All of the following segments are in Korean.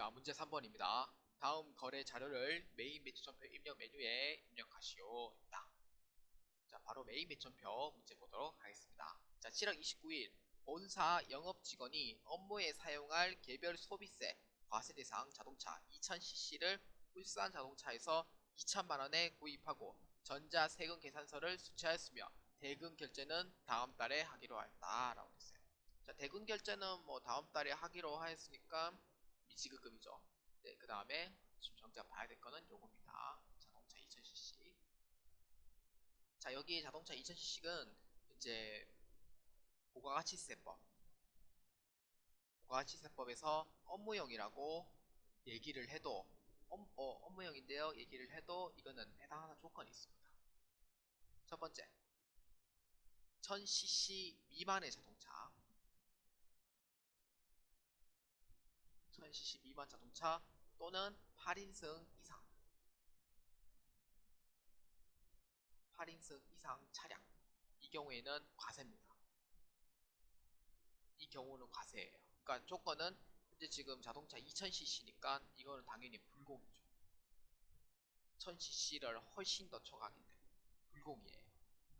자, 문제 3번입니다. 다음 거래 자료를 메인 매출점표 입력 메뉴에 입력하시오. 입니다. 자, 바로 메인 매출점표 문제 보도록 하겠습니다. 자, 7월 29일 본사 영업 직원이 업무에 사용할 개별 소비세 과세 대상 자동차 2000cc를 울산 자동차에서 2천만 원에 구입하고 전자 세금 계산서를 수취하였으며 대금 결제는 다음 달에 하기로 하였다 라고 했어요. 자, 대금 결제는 뭐 다음 달에 하기로 하였으니까 미지급금이죠. 네, 그 다음에 지금 정작 봐야 될 거는 요겁니다. 자동차 2000cc. 자, 여기 자동차 2000cc는 이제 부가가치세법. 부가가치세법에서 업무용이라고 얘기를 해도 업, 어, 업무용인데요. 얘기를 해도 이거는 해당하는 조건이 있습니다. 첫 번째, 1000cc 미만의 자동차 1000cc 미만 자동차 또는 8인승 이상 8인승 이상 차량 이 경우에는 과세입니다. 이 경우는 과세예요. 그러니까 조건은 현재 지금 자동차 2000cc니까 이거는 당연히 불공이죠. 1000cc를 훨씬 더 초과하기 때문에 불공이에요.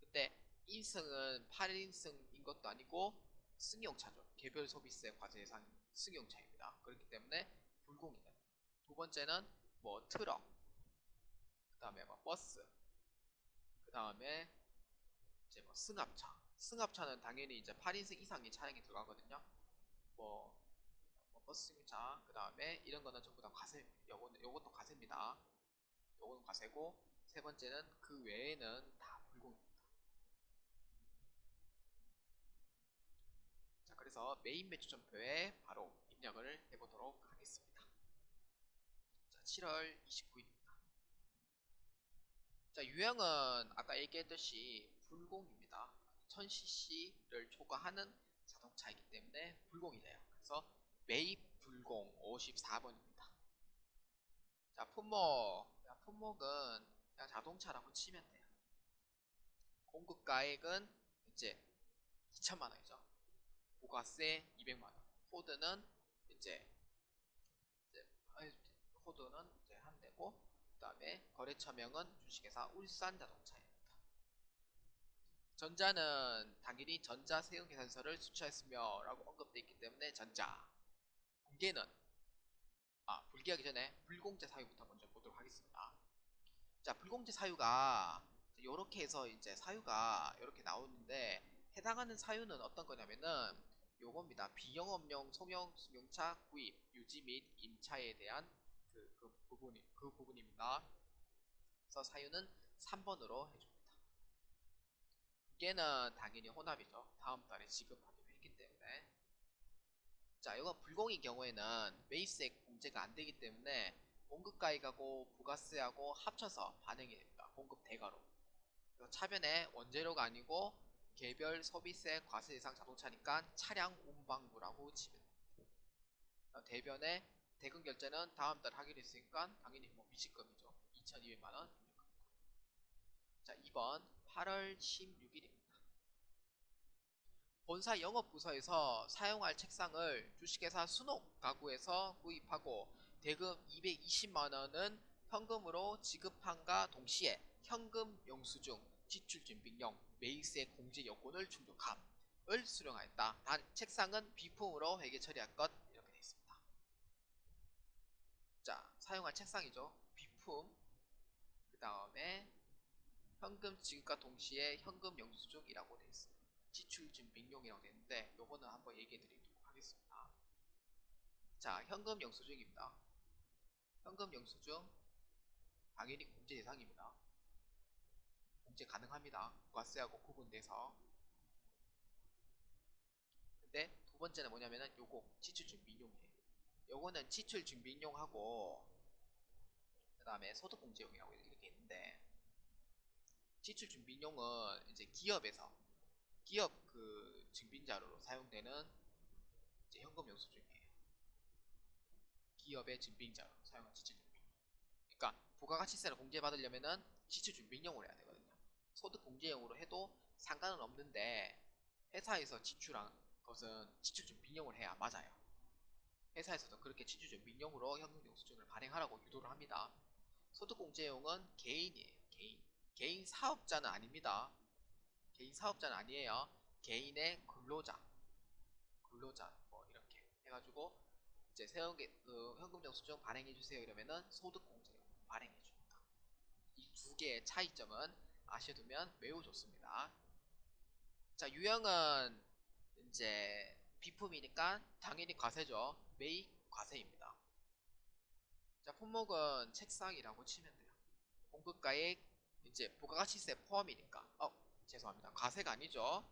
근데 인승은 8인승인 것도 아니고 승용차죠. 개별 소비세 과세 예상 승용차입니다. 그렇기 때문에 불공이다. 두 번째는 뭐 트럭, 그 다음에 뭐 버스, 그 다음에 이제 뭐 승합차. 승합차는 당연히 이제 8인승 이상의 차량이 들어가거든요. 뭐, 뭐 버스 승용차, 그 다음에 이런 거는 전부 다 과세, 요거는, 요것도 과세입니다. 요거는 과세고, 세 번째는 그 외에는 다 불공입니다. 자, 그래서 메인 매출 점표에 바로 입력을 해보도록 하겠습니다. 자, 7월 29일입니다. 자, 유형은 아까 얘기했듯이 불공입니다. 1000cc를 초과하는 자동차이기 때문에 불공이 돼요. 그래서 매입 불공 54번입니다. 자, 품목. 자, 품목은 그냥 자동차라고 치면 돼요. 공급가액은 이제 2천만 원이죠. 부가세 200만 원. 코드는 이제, 이제 코드는 이제 한 대고 그 다음에 거래처명은 주식회사 울산 자동차입니다. 전자는 당연히 전자 세금 계산서를 수취했으며 라고 언급되어 있기 때문에 전자. 공개는 아 불기하기 전에 불공제 사유부터 먼저 보도록 하겠습니다. 자 불공제 사유가 이렇게 해서 이제 사유가 이렇게 나오는데 해당하는 사유는 어떤 거냐면은 요겁니다. 비영업용 소형 승용차 구입, 유지 및 임차에 대한 그, 그 부분이 그 부분입니다. 그래서 사유는 3번으로 해줍니다. 걔는 당연히 혼합이죠. 다음 달에 지급하기로 했기 때문에. 자, 이거 불공인 경우에는 베이스액 공제가 안 되기 때문에 공급가액하고 부가세하고 합쳐서 반영이 됩니다. 공급 대가로. 차변에 원재료가 아니고 개별 소비세 과세 대상 자동차니까 차량 운반부라고 치면. 대변에 대금 결제는 다음 달 하기로 했으니까 당연히 뭐 미식금이죠. 2,200만원 입력합니다. 자, 2번 8월 16일입니다. 본사 영업부서에서 사용할 책상을 주식회사 순옥 가구에서 구입하고 대금 220만원은 현금으로 지급함과 동시에 현금 영수증, 지출준비용, 매입세 공제 요건을 충족함을 수령하였다. 단 책상은 비품으로 회계 처리할 것 이렇게 되어 있습니다. 자, 사용할 책상이죠. 비품. 그 다음에 현금 지급과 동시에 현금 영수증이라고 되어 있습니다. 지출준비용이라고 되어 있는데 요거는 한번 얘기해 드리도록 하겠습니다. 자, 현금 영수증입니다. 현금 영수증 당연히 공제 대상입니다. 공제 가능합니다. 과세하고 구분돼서. 근데 두 번째는 뭐냐면은 요거 지출 준비용이에요. 요거는 지출 준비용하고 그 다음에 소득 공제용이라고 이렇게 있는데 지출 준비용은 이제 기업에서 기업 그 증빙 자료로 사용되는 이제 현금 영수증이에요. 기업의 증빙 자료 사용한 지출 준비용. 그러니까 부가가치세를 공제받으려면은 지출 준비용으로 해야 되거든요. 소득 공제용으로 해도 상관은 없는데 회사에서 지출한 것은 지출 준비용을 해야 맞아요. 회사에서도 그렇게 취주주 민영으로 현금 영수증을 발행하라고 유도를 합니다. 소득공제용은 개인이에요. 개인. 개인 사업자는 아닙니다. 개인 사업자는 아니에요. 개인의 근로자, 근로자 뭐 이렇게 해가지고 이제 세운게 그 현금 영수증 발행해 주세요 이러면은 소득공제용 발행해 줍니다. 이 두 개의 차이점은 아셔두면 매우 좋습니다. 자 유형은 이제 비품이니까 당연히 과세죠. 매입 과세입니다. 자 품목은 책상이라고 치면 돼요. 공급가액 이제 부가가치세 포함이니까 어 죄송합니다. 과세가 아니죠.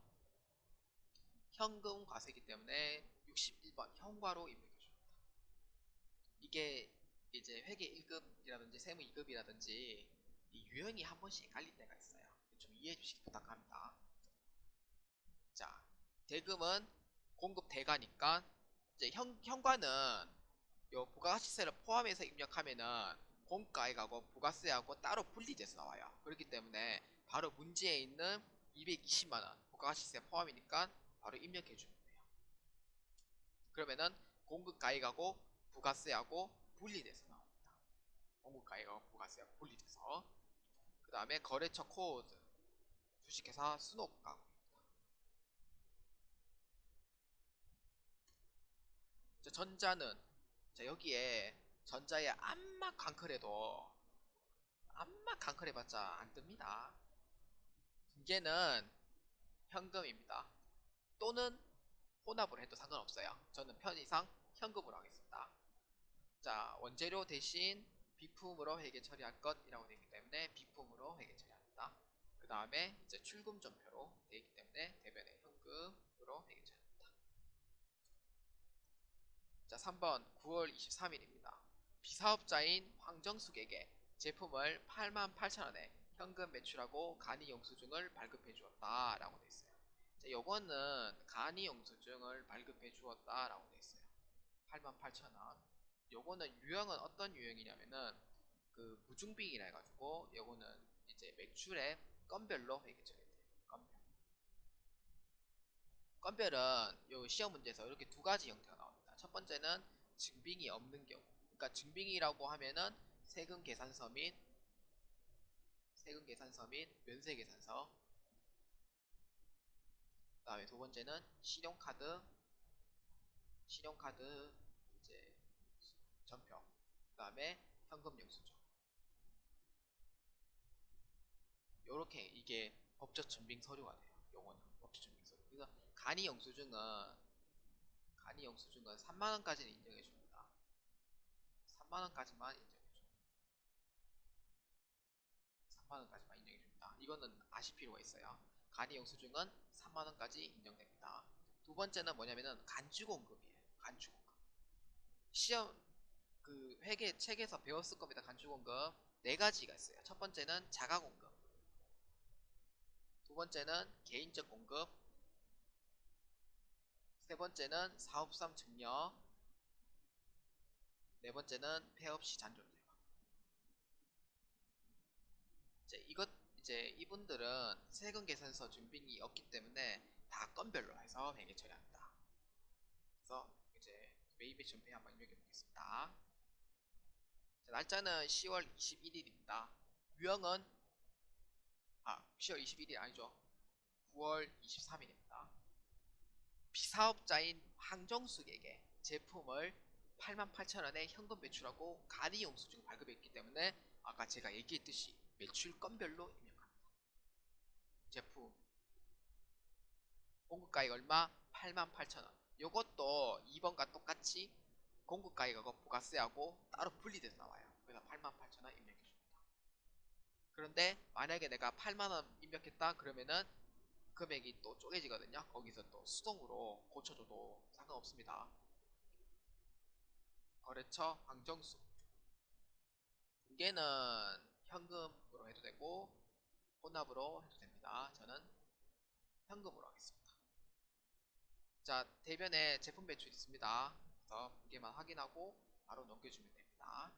현금 과세이기 때문에 61번 현과로 입력해 줍니다. 이게 이제 회계 1급이라든지 세무 2급이라든지 이 유형이 한 번씩 헷갈릴 때가 있어요. 좀 이해해 주시기 부탁합니다. 자, 대금은 공급 대가니까 이제 현, 현과는 요 부가가치세를 포함해서 입력하면은 공가액하고 부가세하고 따로 분리돼서 나와요. 그렇기 때문에 바로 문제에 있는 220만원 부가가치세 포함이니까 바로 입력해 주면 돼요. 그러면은 공급가액하고 부가세하고 분리돼서 나옵니다. 공급가액하고 부가세하고 분리돼서 그 다음에 거래처 코드 주식회사 순옥가구입니다. 자, 전자는 자, 여기에 전자에 암막 강클해도 암막 강클해봤자 안 뜹니다. 이게는 현금입니다. 또는 혼합을 해도 상관없어요. 저는 편의상 현금으로 하겠습니다. 자, 원재료 대신 비품으로 회계 처리할 것이라고 되어 있기 때문에 비품으로 회계 처리합니다. 그 다음에 이제 출금 전표로 되어 있기 때문에 대변에 현금으로 회계 처리합니다. 자, 3번 9월 23일입니다. 비사업자인 황정숙에게 제품을 88,000원에 현금 매출하고 간이 영수증을 발급해 주었다 라고 되어 있어요. 자, 요거는 간이 영수증을 발급해 주었다 라고 되어 있어요. 88,000원. 요거는 유형은 어떤 유형이냐면은 그 무중빙이라 해가지고 요거는 이제 매출의 건별로 회계 처리돼요. 건별. 건별은 요 시험 문제에서 이렇게 두 가지 형태가 나옵니다. 첫 번째는 증빙이 없는 경우. 그러니까 증빙이라고 하면은 세금 계산서 및 세금 계산서 및 면세 계산서. 그다음에 두 번째는 신용카드 신용카드 이제 전표. 그 다음에 현금 영수증. 요렇게 이게 법적 증빙 서류가 돼요. 요거는 법적 증빙 서류. 그래서 간이 영수증은 간이 영수증은 3만 원까지는 인정해 줍니다. 3만 원까지만 인정해 줍니다. 3만 원까지만 인정해 줍니다. 이거는 아실 필요가 있어요. 간이 영수증은 3만 원까지 인정됩니다. 두 번째는 뭐냐면은 간주공급이에요. 간주공급. 시험 그 회계 책에서 배웠을 겁니다. 간주공급 네 가지가 있어요. 첫 번째는 자가공급. 두 번째는 개인적 공급. 세 번째는 사업성 증여. 네 번째는 폐업 시 잔존 제거. 이제 이것 이제 이분들은 세금 계산서 준비이 없기 때문에 다 건별로 해서 회계 처리합니다. 그래서 이제 매입의 준비 한번 입력해 보겠습니다. 자, 날짜는 10월 21일입니다. 유형은 아 10월 21일 아니죠. 9월 23일입니다. 비사업자인 황정숙에게 제품을 88,000원에 현금 매출하고 간이 영수증 발급했기 때문에 아까 제가 얘기했듯이 매출 건별로 입력합니다. 제품 공급가액 얼마? 88,000원. 요것도 2번과 똑같이 공급가액하고 부가세하고 따로 분리돼서 나와요. 그래서 88,000원 입력해줍니다. 그런데 만약에 내가 8만원 입력했다 그러면은 금액이 또 쪼개지거든요. 거기서 또 수동으로 고쳐줘도 상관없습니다. 거래처 황정수 분계는 현금으로 해도 되고 혼합으로 해도 됩니다. 저는 현금으로 하겠습니다. 자 대변에 제품 배출 있습니다. 그래서 분계만 확인하고 바로 넘겨주면 됩니다.